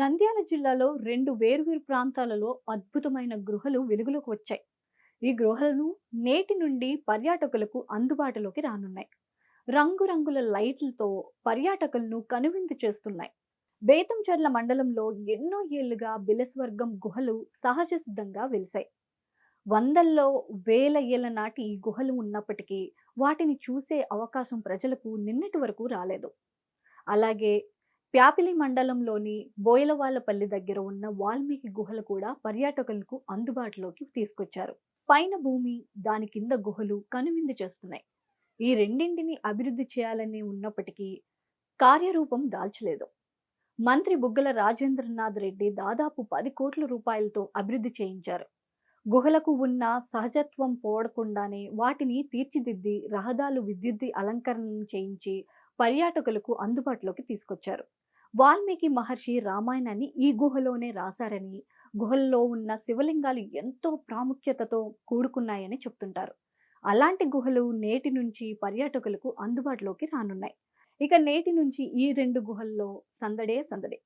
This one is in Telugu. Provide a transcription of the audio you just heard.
నంద్యాల జిల్లాలో రెండు వేర్వేరు ప్రాంతాలలో అద్భుతమైన గృహలు వెలుగులోకి వచ్చాయి. ఈ గృహలను నేటి నుండి పర్యాటకులకు అందుబాటులోకి రానున్నాయి. రంగురంగుల లైట్లతో పర్యాటకులను కనువిందు చేస్తున్నాయి. బేతంచెర్ల మండలంలో ఎన్నో ఏళ్ళుగా బిలస్వర్గం గుహలు సహజ సిద్ధంగా వెలిశాయి వందల్లో వేల ఏళ్ళ నాటి ఈ గుహలు ఉన్నప్పటికీ వాటిని చూసే అవకాశం ప్రజలకు నిన్నటి వరకు రాలేదు. అలాగే ప్యాపిలి మండలంలోని బోయలవాళ్ళపల్లి దగ్గర ఉన్న వాల్మీకి గుహలు కూడా పర్యాటకులకు అందుబాటులోకి తీసుకొచ్చారు. పైన భూమి దాని కింద గుహలు కనువిందు చేస్తున్నాయి. ఈ రెండింటిని అభివృద్ధి చేయాలని ఉన్నప్పటికీ కార్యరూపం దాల్చలేదు. మంత్రి బుగ్గల రాజేంద్రనాథ్ రెడ్డి దాదాపు పది కోట్ల రూపాయలతో అభివృద్ధి చేయించారు. గుహలకు ఉన్న సహజత్వం పోడకుండానే వాటిని తీర్చిదిద్ది రహదారులు విద్యుత్ అలంకరణను చేయించి పర్యాటకులకు అందుబాటులోకి తీసుకొచ్చారు. వాల్మీకి మహర్షి రామాయణాన్ని ఈ గుహలోనే రాశారని గుహల్లో ఉన్న శివలింగాలు ఎంతో ప్రాముఖ్యతతో కూడుకున్నాయని చెప్తుంటారు. అలాంటి గుహలు నేటి నుంచి పర్యాటకులకు అందుబాటులోకి రానున్నాయి. ఇక నేటి నుంచి ఈ రెండు గుహల్లో సందడే సందడే